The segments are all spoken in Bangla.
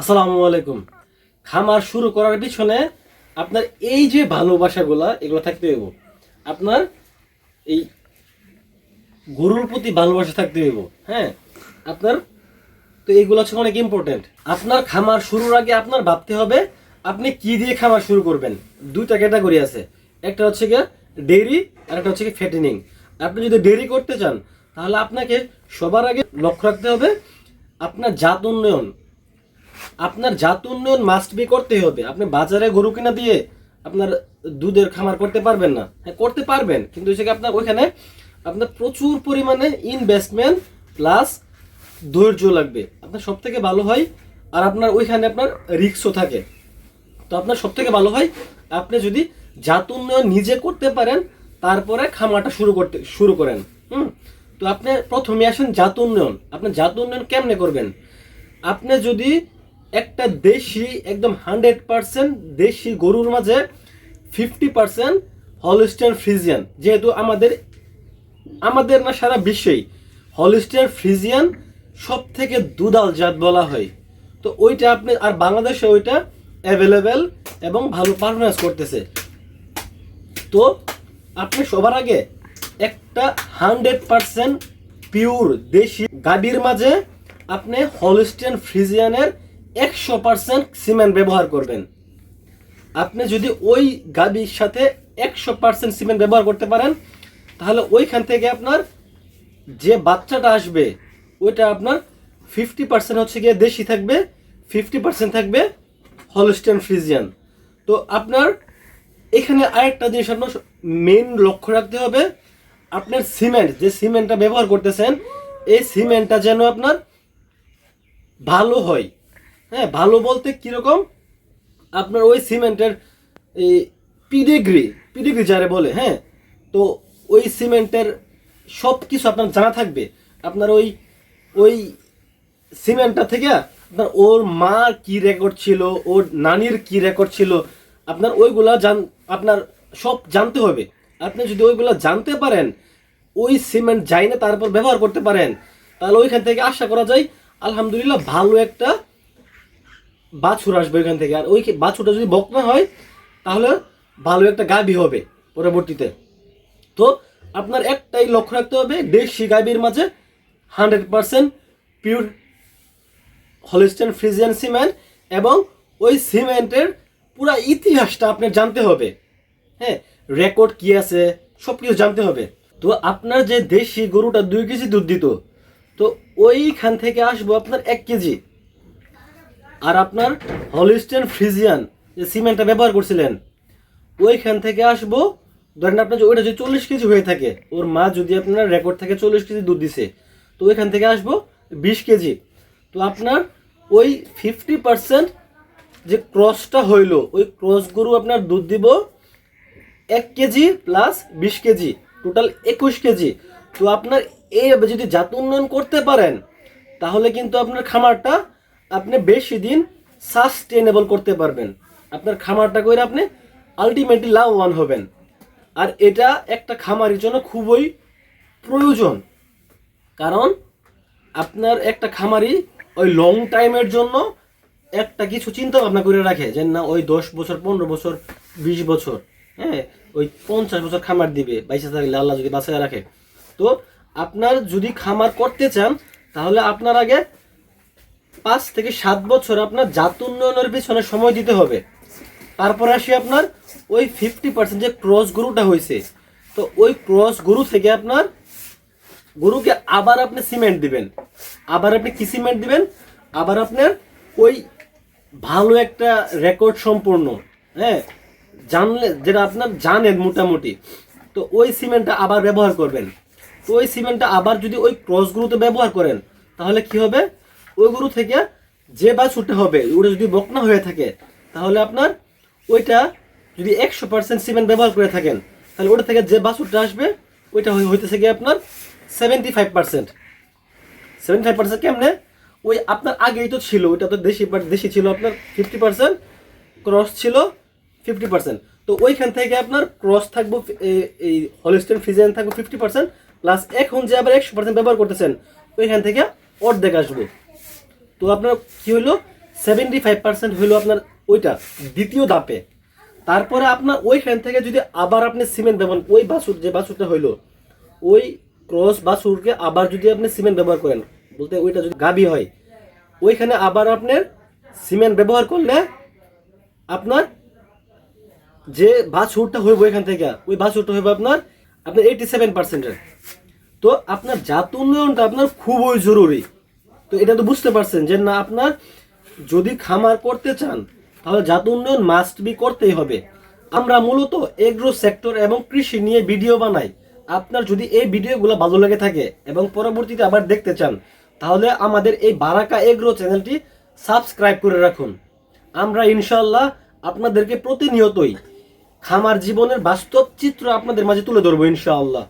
আসসালামু আলাইকুম। খামার শুরু করার পিছনে আপনার এই যে ভালোবাসাগুলা, এগুলো থাকতে হইব। আপনার এই গরুর প্রতি ভালোবাসা থাকতে হইব হ্যাঁ? আপনার, তো এইগুলো হচ্ছে অনেক ইম্পর্টেন্ট আপনার খামার শুরুর আগে আপনার ভাবতে হবে, আপনি কি দিয়ে খামার শুরু করবেন? দুইটা ক্যাটাগরি আছে। একটা হচ্ছে গিয়ে ডেইরি আর একটা হচ্ছে কি ফ্যাটেনিং আপনি যদি ডেইরি করতে চান, তাহলে আপনাকে সবার আগে লক্ষ্য রাখতে হবে, আপনার জাত উন্নয়ন। আপনার জাত উন্নয়ন মাস্ট বি করতে হবে। আপনি বাজারে গরু কিনা দিয়ে আপনার দুধের খামার করতে পারবেন না। হ্যাঁ করতে পারবেন, কিন্তু কি আপনার ওইখানে আপনার প্রচুর পরিমাণে ইনভেস্টমেন্ট প্লাস ধৈর্য লাগবে। আপনার সব থেকে ভালো হয়, আর আপনার ওইখানে আপনার রিক্সও থাকে। তো আপনার সব থেকে ভালো হয়, আপনি যদি জাত উন্নয়ন নিজে করতে পারেন, তারপরে খামারটা শুরু করতে, শুরু করেন। হুম? তো আপনি প্রথমে আসেন জাত উন্নয়ন। আপনি জাত উন্নয়ন কেমনে করবেন? আপনি যদি একটা দেশি, একদম হান্ড্রেড পার্সেন্ট দেশি গরুর মাঝে ফিফটি পার্সেন্ট হলিস্টার ফ্রিজিয়ান। যেহেতু আমাদের আমাদের না সারা বিশ্বেই হলিস্টার ফ্রিজিয়ান সব থেকে দুদাল জাত বলা হয়। তো ওইটা আপনি, আর বাংলাদেশে ওইটা অ্যাভেলেবেল এবং ভালো পারফরমেন্স করতেছে। তো আপনি সবার আগে একটা হান্ড্রেড পার্সেন্ট পিওর দেশি গাভীর মাঝে আপনি হলিস্টিয়ান ফ্রিজিয়ানের একশো পার্সেন্ট সিমেন্ট ব্যবহার করবেন। আপনি যদি ওই গাভীর সাথে একশো পার্সেন্ট সিমেন্ট ব্যবহার করতে পারেন, তাহলে ওইখান থেকে আপনার যে বাচ্চাটা আসবে, ওইটা আপনার ফিফটি পার্সেন্ট হচ্ছে গিয়ে দেশি থাকবে, ফিফটি পার্সেন্ট থাকবে হলস্টেন ফ্রিজিয়ান। তো আপনার এখানে আরেকটা জিনিস আপনার মেন লক্ষ্য রাখতে হবে, আপনার সিমেন্ট, যে সিমেন্টটা ব্যবহার করতেছেন, এই সিমেন্টটা যেন আপনার ভালো হয়। হ্যাঁ ভালো বলতে কীরকম? আপনার ওই সিমেন্টের এই পিডিগ্রি পিডিগ্রি যারে বলে হ্যাঁ? তো ওই সিমেন্টের সব কিছু আপনার জানা থাকবে। আপনার ওই ওই সিমেন্টটা থেকে আপনার ওর মা কি রেকর্ড ছিল, ওর নানির কি রেকর্ড ছিল, আপনার ওইগুলা জান, আপনার সব জানতে হবে। আপনি যদি ওইগুলা জানতে পারেন, ওই সিমেন্ট যাই না তারপর ব্যবহার করতে পারেন, তাহলে ওইখান থেকে আশা করা যায়, আলহামদুলিল্লাহ ভালো একটা বাছুর আসবে ওইখান থেকে। আর ওই বাছুরটা যদি বকনা হয়, তাহলে ভালো একটা গাভী হবে পরবর্তীতে। তো আপনার একটাই লক্ষ্য রাখতে হবে, দেশি গাভীর মাঝে hundred percent pure Holstein Friesian cement এবং ওই সিমেন্টের পুরো ইতিহাসটা আপনার জানতে হবে। হ্যাঁ রেকর্ড কি আছে সব কিছু জানতে হবে। তো আপনার যে দেশি গরুটা দুই কেজি দুধ দিত, তো ওইখান থেকে আসব আপনার এক কেজি। আর আপনার হলিস্টেন ফ্রিজিয়ান, যে সিমেন্টটা ব্যবহার করছিলেন, ওইখান থেকে আসব। ধরেন আপনার ওইটা যদি চল্লিশ কেজি হয়ে থাকে, ওর মা যদি আপনার রেকর্ড থাকে চল্লিশ কেজি দুধ দিছে, তো ওইখান থেকে আসব বিশ কেজি। তো আপনার ওই ফিফটি পার্সেন্ট যে ক্রসটা হইল, ওই ক্রস গরু আপনার দুধ দিব এক কেজি প্লাস বিশ কেজি টোটাল একুশ কেজি। তো আপনার এইভাবে যদি জাত উন্নয়ন করতে পারেন, তাহলে কিন্তু আপনার খামারটা আপনি বেশি দিন সাস্টেনেবল করতে পারবেন। আপনার খামারটা করে আপনি আলটিমেটলি লাভবান হবেন। আর এটা একটা খামারের জন্য খুবই প্রয়োজন। কারণ আপনার একটা খামারি ওই লং টাইমের জন্য একটা কিছু চিন্তা ভাবনা করে রাখে যে না, ওই দশ বছর, পনেরো বছর, বিশ বছর হ্যাঁ ওই পঞ্চাশ বছর খামার দিবে, বাইশে থাকলে আল্লাহ যদি বাঁচায় রাখে। তো আপনার যদি খামার করতে চান, তাহলে আপনার আগে পাঁচ থেকে সাত বছর আপনার জাত উন্নয়নের পিছনে সময় দিতে হবে। তারপর আসি আপনার ওই ফিফটি পার্সেন্ট যে ক্রস গরুটা হয়েছে তো ওই ক্রস গরু থেকে আপনার গরুকে আবার আপনি সিমেন্ট দিবেন। আবার আপনি কি সিমেন্ট দিবেন? আবার আপনার ওই ভালো একটা রেকর্ড সম্পূর্ণ হ্যাঁ? জানলে, যেটা আপনার জানেন মোটামুটি। তো ওই সিমেন্টটা আবার ব্যবহার করবেন। তো ওই সিমেন্টটা আবার যদি ওই ক্রস গরুতে ব্যবহার করেন, তাহলে কি হবে? ওই গরু থেকে যে বাছুরটা হবে, ওটা যদি বকনা হয়ে থাকে, তাহলে আপনার ওইটা যদি একশো পার্সেন্ট সিমেন্ট ব্যবহার করে থাকেন, তাহলে ওটা থেকে যে বাছুরটা আসবে, ওইটা হই- হইতেছে গিয়ে আপনার seventy five percent seventy five percent কেমনে? ওই আপনার আগেই তো ছিল, ওইটা তো দেশি দেশি ছিল আপনার ফিফটি পার্সেন্ট ক্রস ছিল ফিফটি পার্সেন্ট তো ওইখান থেকে আপনার ক্রস থাকব এই হলিস্টেন ফ্রিজেন থাকব ফিফটি পার্সেন্ট প্লাস এখন যে আবার একশো পার্সেন্ট ব্যবহার করতেছেন, ওইখান থেকে অর্ধেক আসবে। তো আপনার কি হলো সেভেন্টি ফাইভ পার্সেন্ট হইল আপনার ওইটা, দ্বিতীয় ধাপে তারপরে আপনার ওইখান থেকে যদি আবার আপনি সিমেন্ট ব্যবহার ওই বাসুর যে বাসুরটা হইল, ওই ক্রস বাছুরকে আবার যদি আপনি সিমেন্ট ব্যবহার করেন, বলতে ওইটা যদি গাবি হয়, ওইখানে আবার আপনার সিমেন্ট ব্যবহার করলে আপনার যে বাছুরটা হইব এখান থেকে, ওই বাছুরটা হইব আপনার আপনার এইটি সেভেন পার্সেন্টের তো আপনার জাত উন্নয়নটা আপনার খুবই জরুরি। তো এটা তো বুঝতে পারছেন যে না, আপনার যদি খামার করতে চান, তাহলে জাত উন্নয়ন মাস্ট বি করতেই হবে। আমরা মূলত এগ্রো সেক্টর এবং কৃষি নিয়ে ভিডিও বানাই। আপনার যদি এই ভিডিওগুলো ভালো লেগে থাকে এবং পরবর্তীতে আবার দেখতে চান, তাহলে আমাদের এই বারাকা এগ্রো চ্যানেলটি সাবস্ক্রাইব করে রাখুন। আমরা ইনশাল্লাহ আপনাদেরকে প্রতিনিয়তই খামার জীবনের বাস্তব চিত্র আপনাদের মাঝে তুলে ধরবো ইনশাআল্লাহ।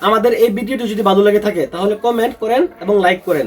আমাদের এই ভিডিওটি যদি ভালো লেগে থাকে, তাহলে কমেন্ট করেন এবং লাইক করেন।